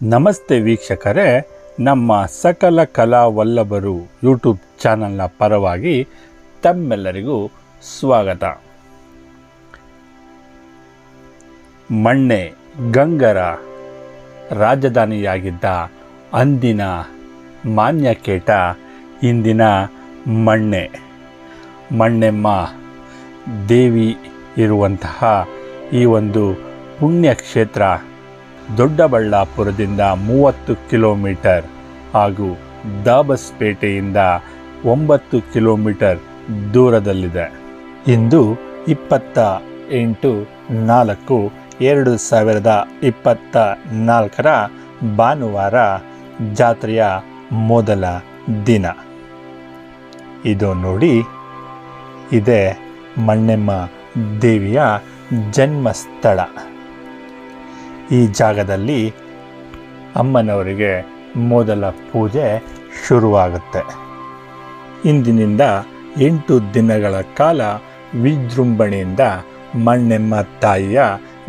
ನಮಸ್ತೆ ವೀಕ್ಷಕರೇ, ನಮ್ಮ ಸಕಲ ಕಲಾ ವಲ್ಲಭರು ಯೂಟ್ಯೂಬ್ ಚಾನಲ್ನ ಪರವಾಗಿ ತಮ್ಮೆಲ್ಲರಿಗೂ ಸ್ವಾಗತ. ಮಣ್ಣೆ ಗಂಗರ ರಾಜಧಾನಿಯಾಗಿದ್ದ ಅಂದಿನ ಮಾನ್ಯಕೇಟ ಇಂದಿನ ಮಣ್ಣೆ. ಮಣ್ಣೆಮ್ಮ ದೇವಿ ಇರುವಂತಹ ಈ ಒಂದು ಪುಣ್ಯಕ್ಷೇತ್ರ ದೊಡ್ಡಬಳ್ಳಾಪುರದಿಂದ ಮೂವತ್ತು ಕಿಲೋಮೀಟರ್ ಹಾಗೂ ದಾಬಸ್ಪೇಟೆಯಿಂದ ಒಂಬತ್ತು ಕಿಲೋಮೀಟರ್ ದೂರದಲ್ಲಿದೆ. ಇಂದು ಇಪ್ಪತ್ತ ಎಂಟು ನಾಲ್ಕು ಎರಡು ಸಾವಿರದ ಇಪ್ಪತ್ತ ನಾಲ್ಕರ ಭಾನುವಾರ ಜಾತ್ರೆಯ ಮೊದಲ ದಿನ. ಇದು ನೋಡಿ, ಇದೆ ಮಣ್ಣೆಮ್ಮ ದೇವಿಯ ಜನ್ಮಸ್ಥಳ. ಈ ಜಾಗದಲ್ಲಿ ಅಮ್ಮನವರಿಗೆ ಮೊದಲ ಪೂಜೆ ಶುರುವಾಗುತ್ತೆ. ಇಂದಿನಿಂದ ಎಂಟು ದಿನಗಳ ಕಾಲ ವಿಜೃಂಭಣೆಯಿಂದ ಮಣ್ಣೆಮ್ಮ ತಾಯಿಯ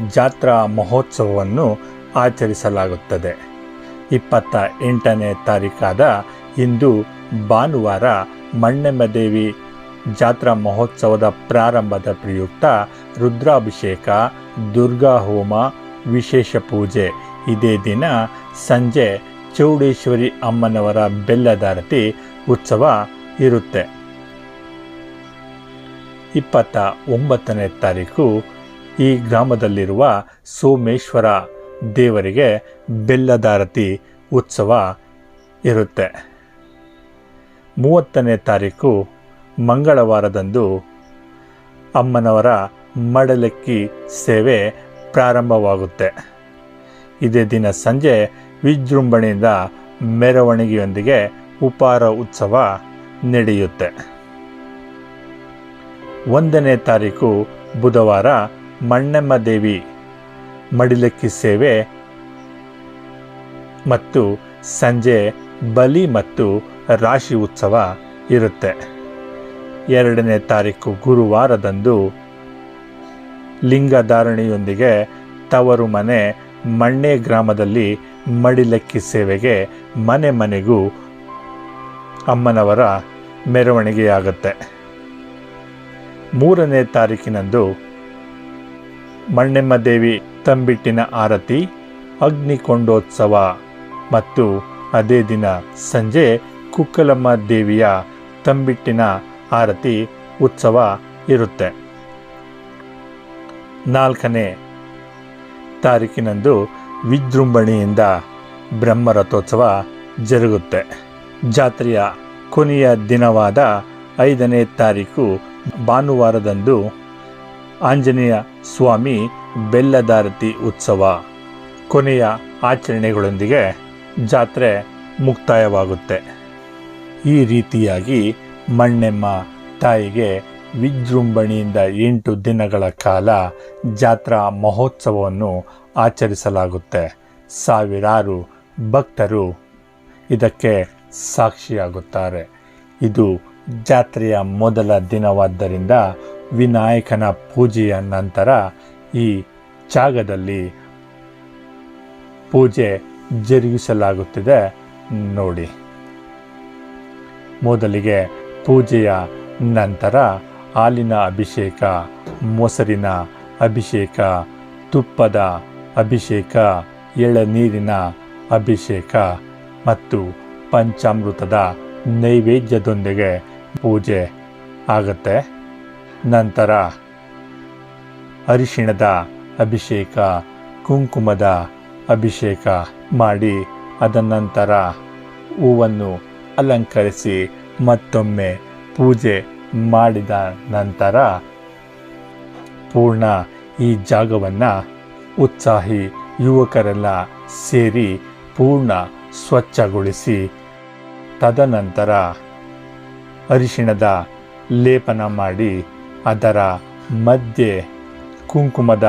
ಜಾತ್ರಾ ಮಹೋತ್ಸವವನ್ನು ಆಚರಿಸಲಾಗುತ್ತದೆ. ಇಪ್ಪತ್ತ ಎಂಟನೇ ತಾರೀಕಾದ ಇಂದು ಭಾನುವಾರ ಮಣ್ಣೆಮ್ಮ ದೇವಿ ಜಾತ್ರಾ ಮಹೋತ್ಸವದ ಪ್ರಾರಂಭದ ಪ್ರಯುಕ್ತ ರುದ್ರಾಭಿಷೇಕ, ದುರ್ಗಾ ಹೋಮ, ವಿಶೇಷ ಪೂಜೆ. ಇದೇ ದಿನ ಸಂಜೆ ಚೌಡೇಶ್ವರಿ ಅಮ್ಮನವರ ಬೆಲ್ಲದಾರತಿ ಉತ್ಸವ ಇರುತ್ತೆ. ಇಪ್ಪತ್ತ ಒಂಬತ್ತನೇ ತಾರೀಕು ಈ ಗ್ರಾಮದಲ್ಲಿರುವ ಸೋಮೇಶ್ವರ ದೇವರಿಗೆ ಬೆಲ್ಲದಾರತಿ ಉತ್ಸವ ಇರುತ್ತೆ. ಮೂವತ್ತನೇ ತಾರೀಕು ಮಂಗಳವಾರದಂದು ಅಮ್ಮನವರ ಮಡಲಕ್ಕಿ ಸೇವೆ ಪ್ರಾರಂಭವಾಗುತ್ತೆ. ಇದೇ ದಿನ ಸಂಜೆ ವಿಜೃಂಭಣೆಯಿಂದ ಮೆರವಣಿಗೆಯೊಂದಿಗೆ ಉಪಾರ ಉತ್ಸವ ನಡೆಯುತ್ತೆ. ಒಂದನೇ ತಾರೀಕು ಬುಧವಾರ ಮಣ್ಣೆಮ್ಮ ದೇವಿ ಮಡಿಲಕ್ಕಿ ಸೇವೆ ಮತ್ತು ಸಂಜೆ ಬಲಿ ಮತ್ತು ರಾಶಿ ಉತ್ಸವ ಇರುತ್ತೆ. ಎರಡನೇ ತಾರೀಕು ಗುರುವಾರದಂದು ಲಿಂಗಧಾರಣೆಯೊಂದಿಗೆ ತವರು ಮನೆ ಮಣ್ಣೆ ಗ್ರಾಮದಲ್ಲಿ ಮಡಿಲಕ್ಕಿ ಸೇವೆಗೆ ಮನೆ ಮನೆಗೂ ಅಮ್ಮನವರ ಮೆರವಣಿಗೆಯಾಗತ್ತೆ. ಮೂರನೇ ತಾರೀಕಿನಂದು ಮಣ್ಣೆಮ್ಮ ದೇವಿ ತಂಬಿಟ್ಟಿನ ಆರತಿ ಅಗ್ನಿಕೊಂಡೋತ್ಸವ ಮತ್ತು ಅದೇ ದಿನ ಸಂಜೆ ಕುಕ್ಕಲಮ್ಮ ದೇವಿಯ ತಂಬಿಟ್ಟಿನ ಆರತಿ ಉತ್ಸವ ಇರುತ್ತೆ. ನಾಲ್ಕನೇ ತಾರೀಕಿನಂದು ವಿಜೃಂಭಣೆಯಿಂದ ಬ್ರಹ್ಮರಥೋತ್ಸವ ಜರುಗುತ್ತೆ. ಜಾತ್ರೆಯ ಕೊನೆಯ ದಿನವಾದ ಐದನೇ ತಾರೀಕು ಭಾನುವಾರದಂದು ಆಂಜನೇಯ ಸ್ವಾಮಿ ಬೆಲ್ಲದಾರತಿ ಉತ್ಸವ ಕೊನೆಯ ಆಚರಣೆಗಳೊಂದಿಗೆ ಜಾತ್ರೆ ಮುಕ್ತಾಯವಾಗುತ್ತೆ. ಈ ರೀತಿಯಾಗಿ ಮಣ್ಣೆಮ್ಮ ತಾಯಿಗೆ ವಿಜೃಂಭಣೆಯಿಂದ ಎಂಟು ದಿನಗಳ ಕಾಲ ಜಾತ್ರಾ ಮಹೋತ್ಸವವನ್ನು ಆಚರಿಸಲಾಗುತ್ತೆ. ಸಾವಿರಾರು ಭಕ್ತರು ಇದಕ್ಕೆ ಸಾಕ್ಷಿಯಾಗುತ್ತಾರೆ. ಇದು ಜಾತ್ರೆಯ ಮೊದಲ ದಿನವಾದ್ದರಿಂದ ವಿನಾಯಕನ ಪೂಜೆಯ ನಂತರ ಈ ಜಾಗದಲ್ಲಿ ಪೂಜೆ ಜರುಗಿಸಲಾಗುತ್ತಿದೆ ನೋಡಿ. ಮೊದಲಿಗೆ ಪೂಜೆಯ ನಂತರ ಹಾಲಿನ ಅಭಿಷೇಕ, ಮೊಸರಿನ ಅಭಿಷೇಕ, ತುಪ್ಪದ ಅಭಿಷೇಕ, ಎಳನೀರಿನ ಅಭಿಷೇಕ ಮತ್ತು ಪಂಚಾಮೃತದ ನೈವೇದ್ಯದೊಂದಿಗೆ ಪೂಜೆ ಆಗುತ್ತೆ. ನಂತರ ಅರಿಶಿಣದ ಅಭಿಷೇಕ, ಕುಂಕುಮದ ಅಭಿಷೇಕ ಮಾಡಿ ಅದ ನಂತರ ಹೂವನ್ನು ಅಲಂಕರಿಸಿ ಮತ್ತೊಮ್ಮೆ ಪೂಜೆ ಮಾಡಿದ ನಂತರ ಪೂರ್ಣ ಈ ಜಾಗವನ್ನು ಉತ್ಸಾಹಿ ಯುವಕರೆಲ್ಲ ಸೇರಿ ಪೂರ್ಣ ಸ್ವಚ್ಛಗೊಳಿಸಿ ತದನಂತರ ಅರಿಶಿಣದ ಲೇಪನ ಮಾಡಿ ಅದರ ಮಧ್ಯೆ ಕುಂಕುಮದ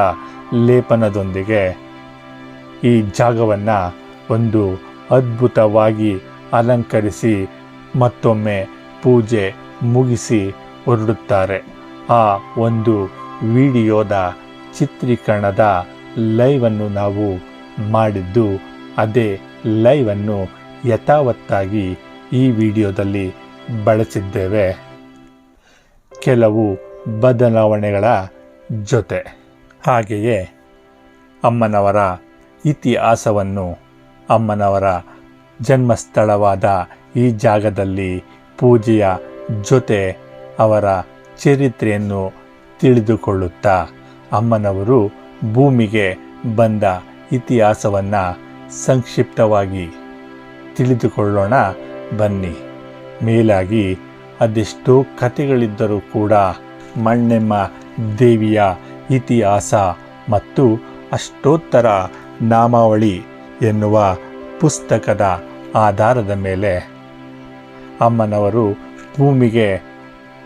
ಲೇಪನದೊಂದಿಗೆ ಈ ಜಾಗವನ್ನು ಒಂದು ಅದ್ಭುತವಾಗಿ ಅಲಂಕರಿಸಿ ಮತ್ತೊಮ್ಮೆ ಪೂಜೆ ಮುಗಿಸಿ ಹೊರಡುತ್ತಾರೆ. ಆ ಒಂದು ವಿಡಿಯೋದ ಚಿತ್ರೀಕರಣದ ಲೈವನ್ನು ನಾವು ಮಾಡಿದ್ದು, ಅದೇ ಲೈವನ್ನು ಯಥಾವತ್ತಾಗಿ ಈ ವಿಡಿಯೋದಲ್ಲಿ ಬಳಸಿದ್ದೇವೆ. ಕೆಲವು ಬದಲಾವಣೆಗಳ ಜೊತೆ. ಹಾಗೆಯೇ ಅಮ್ಮನವರ ಇತಿಹಾಸವನ್ನು, ಅಮ್ಮನವರ ಜನ್ಮಸ್ಥಳವಾದ ಈ ಜಾಗದಲ್ಲಿ ಪೂಜೆಯ ಜೊತೆ ಅವರ ಚರಿತ್ರೆಯನ್ನು ತಿಳಿದುಕೊಳ್ಳುತ್ತಾ ಅಮ್ಮನವರು ಭೂಮಿಗೆ ಬಂದ ಇತಿಹಾಸವನ್ನು ಸಂಕ್ಷಿಪ್ತವಾಗಿ ತಿಳಿದುಕೊಳ್ಳೋಣ, ಬನ್ನಿ. ಮೇಲಾಗಿ ಅದೆಷ್ಟೋ ಕಥೆಗಳಿದ್ದರೂ ಕೂಡ ಮಣ್ಣೆಮ್ಮ ದೇವಿಯ ಇತಿಹಾಸ ಮತ್ತು ಅಷ್ಟೋತ್ತರ ನಾಮಾವಳಿ ಎನ್ನುವ ಪುಸ್ತಕದ ಆಧಾರದ ಮೇಲೆ ಅಮ್ಮನವರು ಭೂಮಿಗೆ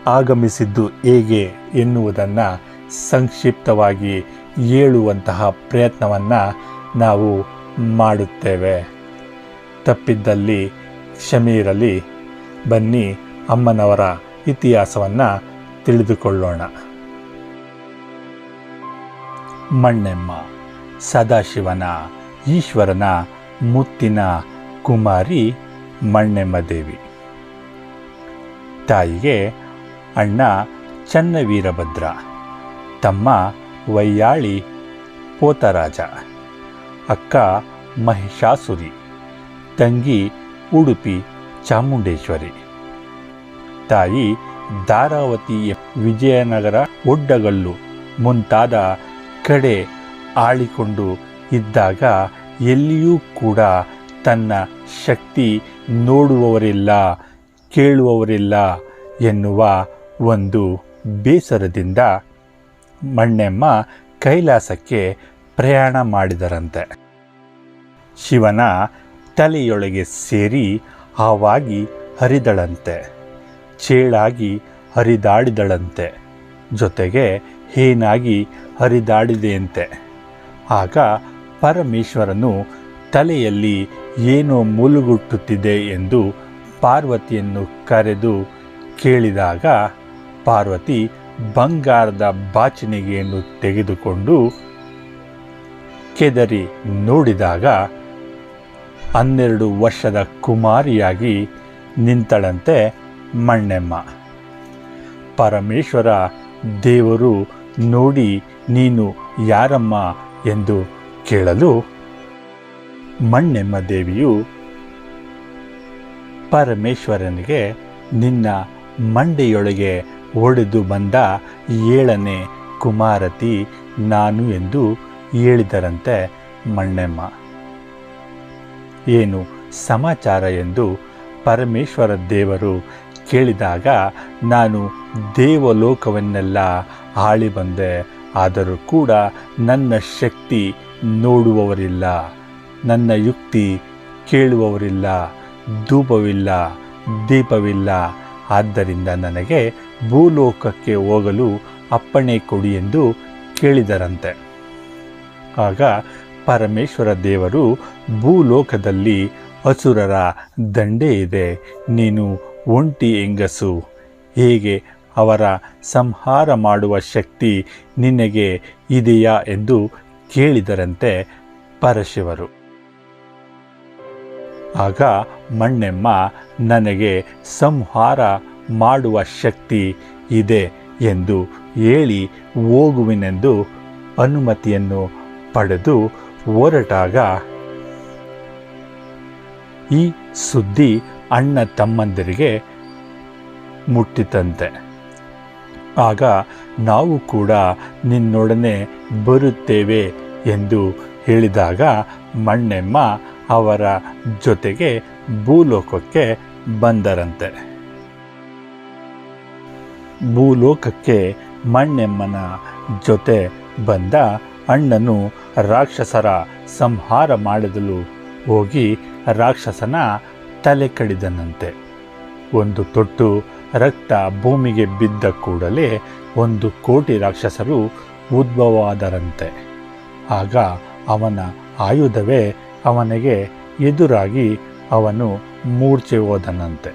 ಆಗಮಿಸಿದ್ದು ಹೇಗೆ ಎನ್ನುವುದನ್ನು ಸಂಕ್ಷಿಪ್ತವಾಗಿ ಹೇಳುವಂತಹ ಪ್ರಯತ್ನವನ್ನು ನಾವು ಮಾಡುತ್ತೇವೆ. ತಪ್ಪಿದ್ದಲ್ಲಿ ಕ್ಷಮೆ ಇರಲಿ ಬನ್ನಿ ಅಮ್ಮನವರ ಇತಿಹಾಸವನ್ನು ತಿಳಿದುಕೊಳ್ಳೋಣ. ಮಣ್ಣೆಮ್ಮ, ಸದಾಶಿವನ, ಈಶ್ವರನ ಮುತ್ತಿನ ಕುಮಾರಿ ಮಣ್ಣೆಮ್ಮ ದೇವಿ. ತಾಯಿಗೆ ಅಣ್ಣ ಚನ್ನವೀರಭದ್ರ, ತಮ್ಮ ವೈಯಾಳಿ ಪೋತರಾಜ, ಅಕ್ಕ ಮಹಿಷಾಸುರಿ, ತಂಗಿ ಉಡುಪಿ ಚಾಮುಂಡೇಶ್ವರಿ. ತಾಯಿ ಧಾರಾವತಿ ವಿಜಯನಗರ ಒಡ್ಡಗಲ್ಲು ಮುಂತಾದ ಕಡೆ ಆಳಿಕೊಂಡು ಇದ್ದಾಗ ಎಲ್ಲಿಯೂ ಕೂಡ ತನ್ನ ಶಕ್ತಿ ನೋಡುವವರಿಲ್ಲ. ಕೇಳುವವರಿಲ್ಲ ಎನ್ನುವ ಒಂದು ಬೇಸರದಿಂದ ಮಣ್ಣೆಮ್ಮ ಕೈಲಾಸಕ್ಕೆ ಪ್ರಯಾಣ ಮಾಡಿದರಂತೆ. ಶಿವನ ತಲೆಯೊಳಗೆ ಸೇರಿ ಹಾವಾಗಿ ಹರಿದಳಂತೆ, ಚೇಳಾಗಿ ಹರಿದಾಡಿದಳಂತೆ, ಜೊತೆಗೆ ಹೇನಾಗಿ ಹರಿದಾಡಿದೆಯಂತೆ. ಆಗ ಪರಮೇಶ್ವರನು ತಲೆಯಲ್ಲಿ ಏನೋ ಮುಲುಗುಟ್ಟುತ್ತಿದೆ ಎಂದು ಪಾರ್ವತಿಯನ್ನು ಕರೆದು ಕೇಳಿದಾಗ ಪಾರ್ವತಿ ಬಂಗಾರದ ಬಾಚಣಿಗೆಯನ್ನು ತೆಗೆದುಕೊಂಡು ಕೆದರಿ ನೋಡಿದಾಗ ಹನ್ನೆರಡು ವರ್ಷದ ಕುಮಾರಿಯಾಗಿ ನಿಂತಳಂತೆ ಮಣ್ಣೆಮ್ಮ, ಪರಮೇಶ್ವರ, ದೇವರು ನೋಡಿ ನೀನು ಯಾರಮ್ಮ? ಎಂದು ಕೇಳಲು ಮಣ್ಣೆಮ್ಮ ದೇವಿಯು ಪರಮೇಶ್ವರನಿಗೆ ನಿನ್ನ ಮಂಡೆಯೊಳಗೆ ಒಡೆದು ಬಂದ ಏಳನೇ ಕುಮಾರತಿ ನಾನು ಎಂದು ಹೇಳಿದರಂತೆ ಮಣ್ಣೆಮ್ಮ. ಏನು ಸಮಾಚಾರ ಎಂದು ಪರಮೇಶ್ವರ ದೇವರು ಕೇಳಿದಾಗ, ನಾನು ದೇವಲೋಕವನ್ನೆಲ್ಲ ಆಳಿ ಬಂದೆ ಆದರೂ ಕೂಡ ನನ್ನ ಶಕ್ತಿ ನೋಡುವವರಿಲ್ಲ, ನನ್ನ ಯುಕ್ತಿ ಕೇಳುವವರಿಲ್ಲ. ಧೂಪವಿಲ್ಲ, ದೀಪವಿಲ್ಲ. ಆದ್ದರಿಂದ ನನಗೆ ಭೂಲೋಕಕ್ಕೆ ಹೋಗಲು ಅಪ್ಪಣೆ ಕೊಡಿ ಎಂದು ಕೇಳಿದರಂತೆ. ಆಗ ಪರಮೇಶ್ವರ ದೇವರು, ಭೂಲೋಕದಲ್ಲಿ ಅಸುರರ ದಂಡೆ ಇದೆ, ನೀನು ಒಂಟಿ ಹೆಂಗಸು. ಹೇಗೆ ಅವರ ಸಂಹಾರ ಮಾಡುವ ಶಕ್ತಿ ನಿನಗೆ ಇದೆಯಾ ಎಂದು ಕೇಳಿದರಂತೆ ಪರಶಿವರು. ಆಗ ಮಣ್ಣೆಮ್ಮ, ನನಗೆ ಸಂಹಾರ ಮಾಡುವ ಶಕ್ತಿ ಇದೆ ಎಂದು ಹೇಳಿ ಹೋಗುವಿನೆಂದು ಅನುಮತಿಯನ್ನು ಪಡೆದು ಹೊರಟಾಗ, ಈ ಸುದ್ದಿ ಅಣ್ಣ ತಮ್ಮಂದಿರಿಗೆ ಮುಟ್ಟಿತಂತೆ. ಆಗ ನಾವು ಕೂಡ ನಿನ್ನೊಡನೆ ಬರುತ್ತೇವೆ ಎಂದು ಹೇಳಿದಾಗ ಮಣ್ಣೆಮ್ಮ ಅವರ ಜೊತೆಗೆ ಭೂಲೋಕಕ್ಕೆ ಬಂದರಂತೆ. ಭೂಲೋಕಕ್ಕೆ ಮಣ್ಣೆಮ್ಮನ ಜೊತೆ ಬಂದ ಅಣ್ಣನು ರಾಕ್ಷಸರ ಸಂಹಾರ ಮಾಡಿದಲು ಹೋಗಿ ರಾಕ್ಷಸನ ತಲೆ ಕಡಿದನಂತೆ. ಒಂದು ತೊಟ್ಟು ರಕ್ತ ಭೂಮಿಗೆ ಬಿದ್ದ ಕೂಡಲೇ ಒಂದು ಕೋಟಿ ರಾಕ್ಷಸರು ಉದ್ಭವವಾದರಂತೆ. ಆಗ ಅವನ ಆಯುಧವೇ ಅವನಿಗೆ ಎದುರಾಗಿ ಅವನು ಮೂರ್ಛೆ ಹೋದನಂತೆ.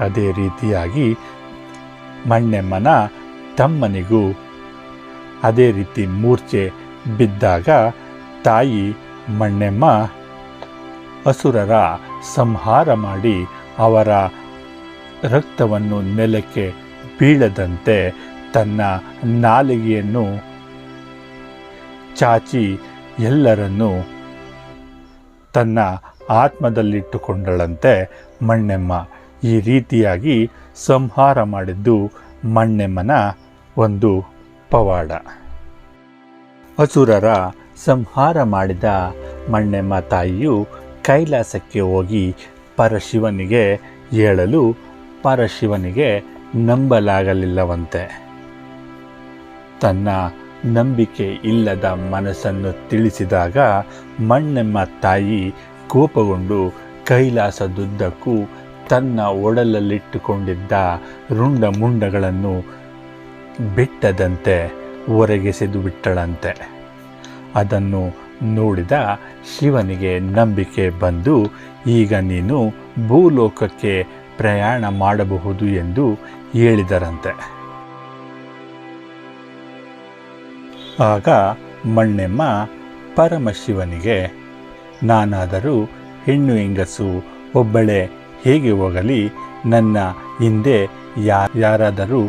ಅದೇ ರೀತಿಯಾಗಿ ಮಣ್ಣೆಮ್ಮನ ತಮ್ಮನಿಗೂ ಅದೇ ರೀತಿ ಮೂರ್ಛೆ ಬಿದ್ದಾಗ ತಾಯಿ ಮಣ್ಣೆಮ್ಮ ಅಸುರರ ಸಂಹಾರ ಮಾಡಿ ಅವರ ರಕ್ತವನ್ನು ನೆಲಕ್ಕೆ ಬೀಳದಂತೆ ತನ್ನ ನಾಲಿಗೆಯನ್ನು ಚಾಚಿ ಎಲ್ಲರನ್ನೂ ತನ್ನ ಆತ್ಮದಲ್ಲಿಟ್ಟುಕೊಂಡಳಂತೆ ಮಣ್ಣೆಮ್ಮ ಈ ರೀತಿಯಾಗಿ ಸಂಹಾರ ಮಾಡಿದ್ದು ಮಣ್ಣೆಮ್ಮನ ಒಂದು ಪವಾಡ. ಅಸುರರ ಸಂಹಾರ ಮಾಡಿದ ಮಣ್ಣೆಮ್ಮ ತಾಯಿಯು ಕೈಲಾಸಕ್ಕೆ ಹೋಗಿ ಪರಶಿವನಿಗೆ ಹೇಳಲು ಪರಶಿವನಿಗೆ ನಂಬಲಾಗಲಿಲ್ಲವಂತೆ. ತನ್ನ ನಂಬಿಕೆ ಇಲ್ಲದ ಮನಸ್ಸನ್ನು ತಿಳಿಸಿದಾಗ ಮಣ್ಣೆಮ್ಮ ತಾಯಿ ಕೋಪಗೊಂಡು ಕೈಲಾಸದುದ್ದಕ್ಕೂ ತನ್ನ ಒಡಲಲ್ಲಿಟ್ಟುಕೊಂಡಿದ್ದ ರುಂಡ ಮುಂಡಗಳನ್ನು ಬಿಟ್ಟದಂತೆ ಹೊರಗೆಸೆದು ಬಿಟ್ಟಳಂತೆ ಅದನ್ನು ನೋಡಿದ ಶಿವನಿಗೆ ನಂಬಿಕೆ ಬಂದು, ಈಗ ನೀನು ಭೂಲೋಕಕ್ಕೆ ಪ್ರಯಾಣ ಮಾಡಬಹುದು ಎಂದು ಹೇಳಿದರಂತೆ. ಆಗ ಮಣ್ಣೆಮ್ಮ ಪರಮಶಿವನಿಗೆ, ನಾನಾದರೂ ಹೆಣ್ಣು ಹೆಂಗಸು, ಒಬ್ಬಳೆ ಹೇಗೆ ಹೋಗಲಿ, ನನ್ನ ಹಿಂದೆ ಯಾ, ಯಾರಾದರೂ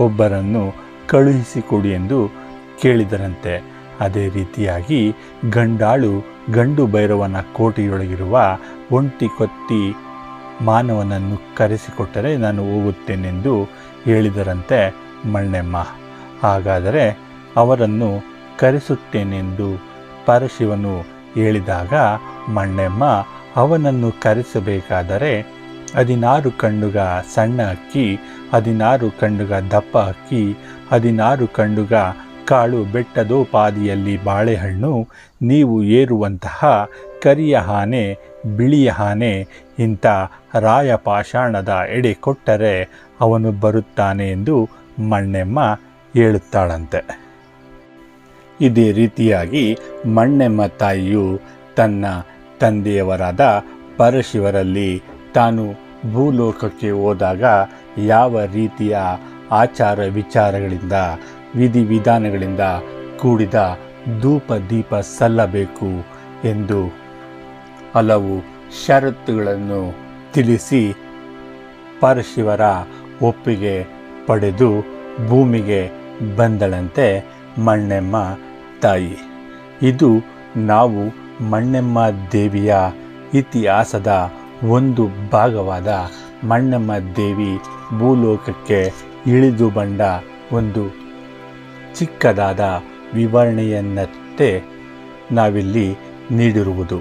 ಒಬ್ಬರನ್ನು ಕಳುಹಿಸಿಕೊಡಿ ಎಂದು ಕೇಳಿದರಂತೆ. ಅದೇ ರೀತಿಯಾಗಿ ಗಂಡಾಳು ಗಂಡು ಭೈರವನ ಕೋಟೆಯೊಳಗಿರುವ ಒಂಟಿ ಕೊತ್ತಿ ಮಾನವನನ್ನು ಕರೆಸಿಕೊಟ್ಟರೆ ನಾನು ಹೋಗುತ್ತೇನೆಂದು ಹೇಳಿದರಂತೆ ಮಣ್ಣೆಮ್ಮ. ಹಾಗಾದರೆ ಅವರನ್ನು ಕರೆಸುತ್ತೇನೆಂದು ಪರಶಿವನು ಹೇಳಿದಾಗ, ಮಣ್ಣೆಮ್ಮ, ಅವನನ್ನು ಕರೆಸಬೇಕಾದರೆ ಹದಿನಾರು ಕಣ್ಣುಗ ಸಣ್ಣ ಅಕ್ಕಿ, ಹದಿನಾರು ಕಣ್ಣುಗ ದಪ್ಪ ಅಕ್ಕಿ, ಹದಿನಾರು ಕಣ್ಣುಗ ಕಾಳು ಬೆಟ್ಟದೋಪಾದಿಯಲ್ಲಿ ಬಾಳೆಹಣ್ಣು, ನೀವು ಏರುವಂತಹ ಕರಿಯ ಆನೆ ಬಿಳಿಯ ಹಾನೆ, ಇಂಥ ರಾಯ ಪಾಷಾಣದ ಎಡೆ ಕೊಟ್ಟರೆ ಅವನು ಬರುತ್ತಾನೆ ಎಂದು ಮಣ್ಣೆಮ್ಮ ಹೇಳುತ್ತಾಳಂತೆ. ಇದೇ ರೀತಿಯಾಗಿ ಮಣ್ಣೆಮ್ಮ ತಾಯಿಯು ತನ್ನ ತಂದೆಯವರಾದ ಪರಶಿವರಲ್ಲಿ ತಾನು ಭೂಲೋಕಕ್ಕೆ ಹೋದಾಗ ಯಾವ ರೀತಿಯ ಆಚಾರ ವಿಚಾರಗಳಿಂದ ವಿಧಿವಿಧಾನಗಳಿಂದ ಕೂಡಿದ ಧೂಪ ದೀಪ ಸಲ್ಲಬೇಕು ಎಂದು ಹಲವು ಷರತ್ತುಗಳನ್ನು ತಿಳಿಸಿ ಪರಶಿವರ ಒಪ್ಪಿಗೆ ಪಡೆದು ಭೂಮಿಗೆ ಬಂದಳಂತೆ ಮಣ್ಣೆಮ್ಮ ತಾಯಿ, ಇದು ನಾವು ಮಣ್ಣೆಮ್ಮ ದೇವಿಯ ಇತಿಹಾಸದ ಒಂದು ಭಾಗವಾದ ಮಣ್ಣೆಮ್ಮ ದೇವಿ ಭೂಲೋಕಕ್ಕೆ ಇಳಿದು ಬಂದ ಒಂದು ಚಿಕ್ಕದಾದ ವಿವರಣೆಯನ್ನತ್ತೆ ನಾವಿಲ್ಲಿ ನೀಡಿರುವುದು.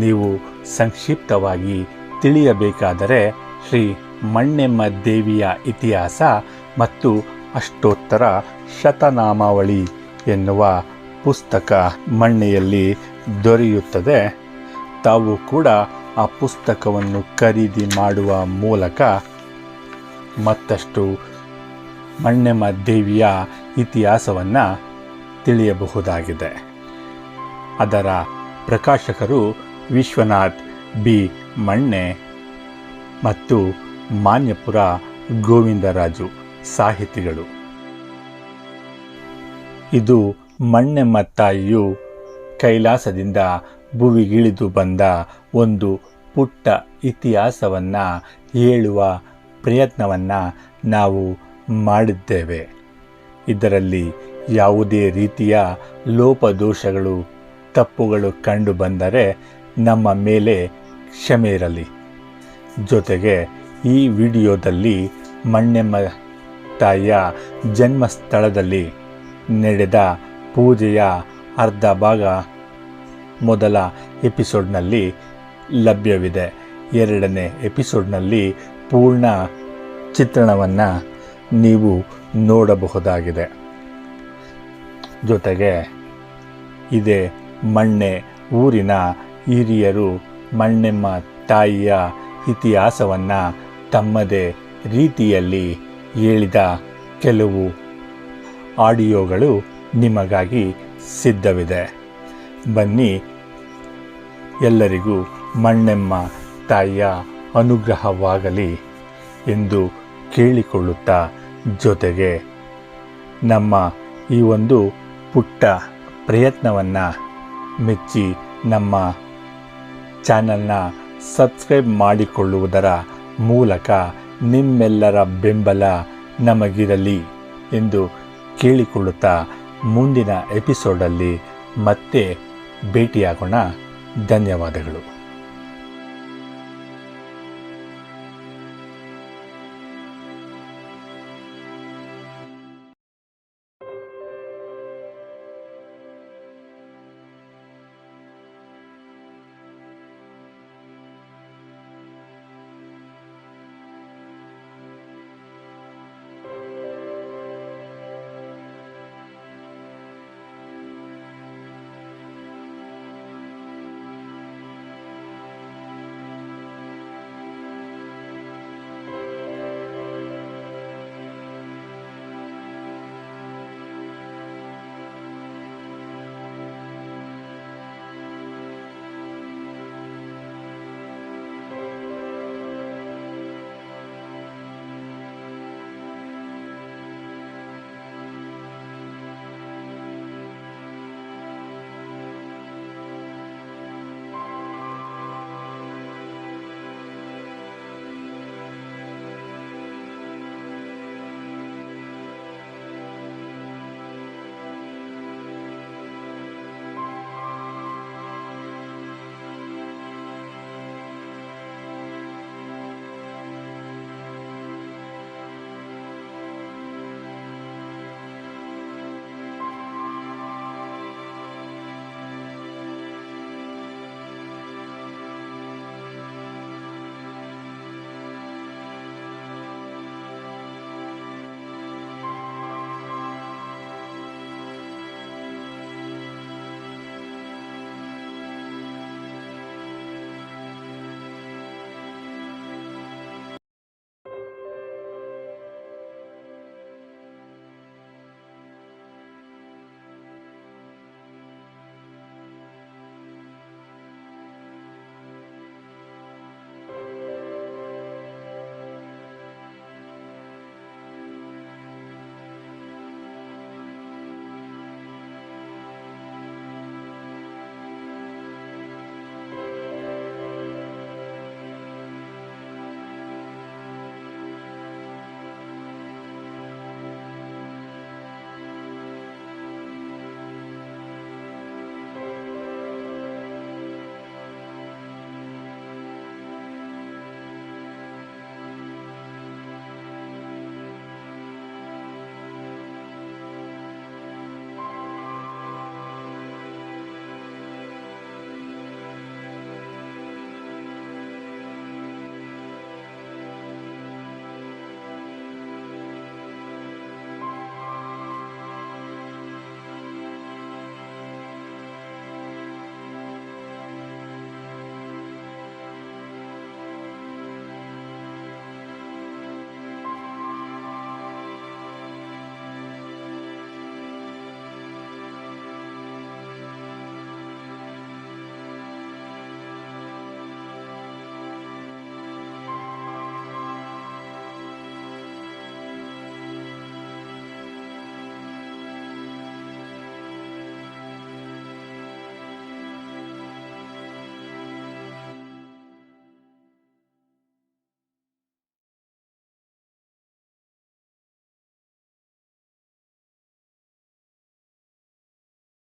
ನೀವು ಸಂಕ್ಷಿಪ್ತವಾಗಿ ತಿಳಿಯಬೇಕಾದರೆ ಶ್ರೀ ಮಣ್ಣೆಮ್ಮ ದೇವಿಯ ಇತಿಹಾಸ ಮತ್ತು ಅಷ್ಟೋತ್ತರ ಶತನಾಮಾವಳಿ ಎನ್ನುವ ಪುಸ್ತಕ ಮಣ್ಣೆಯಲ್ಲಿ ದೊರೆಯುತ್ತದೆ. ತಾವು ಕೂಡ ಆ ಪುಸ್ತಕವನ್ನು ಖರೀದಿ ಮಾಡುವ ಮೂಲಕ ಮತ್ತಷ್ಟು ಮಣ್ಣೆಮ್ಮ ದೇವಿಯ ಇತಿಹಾಸವನ್ನು ತಿಳಿಯಬಹುದಾಗಿದೆ. ಅದರ ಪ್ರಕಾಶಕರು ವಿಶ್ವನಾಥ್ ಬಿ. ಮಣ್ಣೆ ಮತ್ತು ಮಾನ್ಯಪುರ ಗೋವಿಂದರಾಜು ಸಾಹಿತಿಗಳು. ಇದು ಮಣ್ಣೆಮ್ಮ ತಾಯಿಯು ಕೈಲಾಸದಿಂದ ಭುವಿಗಿಳಿದು ಬಂದ ಒಂದು ಪುಟ್ಟ ಇತಿಹಾಸವನ್ನು ಹೇಳುವ ಪ್ರಯತ್ನವನ್ನು ನಾವು ಮಾಡಿದ್ದೇವೆ. ಇದರಲ್ಲಿ ಯಾವುದೇ ರೀತಿಯ ಲೋಪದೋಷಗಳು, ತಪ್ಪುಗಳು ಕಂಡು ಬಂದರೆ ನಮ್ಮ ಮೇಲೆ ಕ್ಷಮೆ ಇರಲಿ. ಜೊತೆಗೆ ಈ ವಿಡಿಯೋದಲ್ಲಿ ಮಣ್ಣೆಮ್ಮ ತಾಯಿಯ ಜನ್ಮಸ್ಥಳದಲ್ಲಿ ನಡೆದ ಪೂಜೆಯ ಅರ್ಧ ಭಾಗ ಮೊದಲ ಎಪಿಸೋಡ್ನಲ್ಲಿ ಲಭ್ಯವಿದೆ. ಎರಡನೇ ಎಪಿಸೋಡ್ನಲ್ಲಿ ಪೂರ್ಣ ಚಿತ್ರಣವನ್ನು ನೀವು ನೋಡಬಹುದಾಗಿದೆ. ಜೊತೆಗೆ ಇದೇ ಮಣ್ಣೆ ಊರಿನ ಹಿರಿಯರು ಮಣ್ಣೆಮ್ಮ ತಾಯಿಯ ಇತಿಹಾಸವನ್ನು ತಮ್ಮದೇ ರೀತಿಯಲ್ಲಿ ಹೇಳಿದ ಕೆಲವು ಆಡಿಯೋಗಳು ನಿಮಗಾಗಿ ಸಿದ್ಧವಿದೆ. ಬನ್ನಿ, ಎಲ್ಲರಿಗೂ ಮಣ್ಣೆಮ್ಮ ತಾಯಿಯ ಅನುಗ್ರಹವಾಗಲಿ ಎಂದು ಕೇಳಿಕೊಳ್ಳುತ್ತಾ ಜೊತೆಗೆ ನಮ್ಮ ಈ ಒಂದು ಪುಟ್ಟ ಪ್ರಯತ್ನವನ್ನು ಮೆಚ್ಚಿ ನಮ್ಮ ಚಾನಲ್ನ ಸಬ್ಸ್ಕ್ರೈಬ್ ಮಾಡಿಕೊಳ್ಳುವುದರ ಮೂಲಕ ನಿಮ್ಮೆಲ್ಲರ ಬೆಂಬಲ ನಮಗಿರಲಿ ಎಂದು ಕೇಳಿಕೊಳ್ಳುತ್ತಾ ಮುಂದಿನ ಎಪಿಸೋಡಲ್ಲಿ ಮತ್ತೆ ಭೇಟಿಯಾಗೋಣ. ಧನ್ಯವಾದಗಳು.